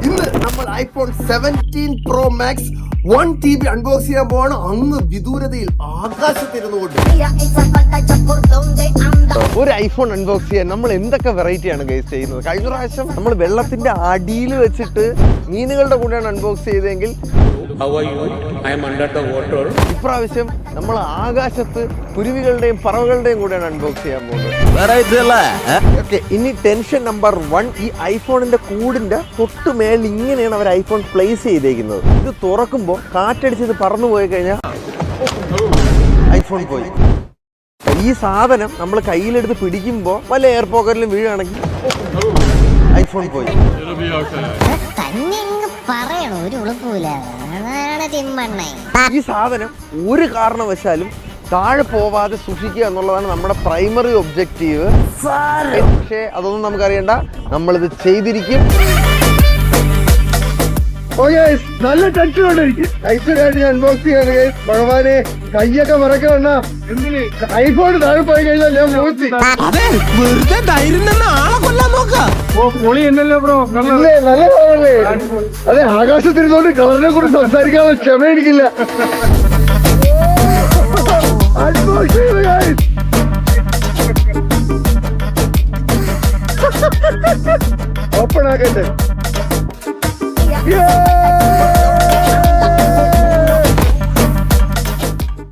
ഇന്ന് നമ്മൾ iPhone seventeen pro max one T B unbox ചെയ്യാൻ പോവാണ് അങ്ങ് വിദൂരതയിൽ ആകാശത്തിരുന്നുകൊണ്ട്. ഒരു ഐഫോൺ അൺബോക്സ് ചെയ്യാൻ നമ്മൾ എന്തൊക്കെ വെറൈറ്റിയാണ് ഗൈസ് ചെയ്യുന്നത് കഴിഞ്ഞ പ്രാവശ്യം നമ്മൾ വെള്ളത്തിന്റെ അടിയിൽ വെച്ചിട്ട് മീനുകളുടെ കൂടെയാണ് അൺബോക്സ് ചെയ്തതെങ്കിൽ How are you? I am under the water. ഇപ്രാവശ്യം നമ്മൾ ആകാശത്ത് കുരുവികളുടെയും പറവകളുടെയും കൂടെയാണ് അൺബോക്സ് ചെയ്യാൻ പോകുന്നത്. ഇനി ടെൻഷൻ നമ്പർ വൺ ഈ ഐഫോണിന്റെ കൂടിന്റെ തൊട്ട് മേളിൽ ഇങ്ങനെയാണ് അവർ ഐഫോൺ പ്ലേസ് ചെയ്തേക്കുന്നത്. ഇത് തുറക്കുമ്പോൾ കാറ്റടിച്ച് ഇത് പറന്നു പോയി കഴിഞ്ഞാൽ ഐഫോൺ പോയി. ഈ സാധനം നമ്മൾ കയ്യിലെടുത്ത് പിടിക്കുമ്പോൾ വല്ല എയർ പോക്കറ്റിലും വീഴുകയാണെങ്കിൽ ഐഫോൺ പോയി. പറയണോ? ഒരു ഉളുപ്പൂല അതാണ് തിമ്മണ്ണേ ഈ സാധനം ഒരു കാരണവശാലും താഴെ പോവാതെ സൂക്ഷിക്കുക എന്നുള്ളതാണ് നമ്മുടെ പ്രൈമറി ഒബ്ജക്റ്റീവ് പക്ഷേ അതൊന്നും നമുക്കറിയണ്ട. നമ്മളിത് ചെയ്തിരിക്കും. നല്ല എനിക്ക്. ഐശ്വര്യമായിട്ട് ഞാൻ അൺബോക്സ് ചെയ്യാണ്. ഭഗവാനെ കയ്യൊക്കെ മറക്കണ ഐഫോൺ താഴെ പോയി കഴിഞ്ഞാൽ ഞാൻ മൂത്തി വെറുതെ ധൈര്യം നിന്ന് ആളെ കൊല്ലാൻ നോക്ക. പൊളി എന്നല്ലോ ബ്രോ നല്ല അതെ ആകാശത്തിരുന്നോണ്ട് കളറിനെ കുറിച്ച് സംസാരിക്കാനുള്ള ക്ഷമ എനിക്കില്ല ഓപ്പൺ ആക്കട്ടെ Yeah!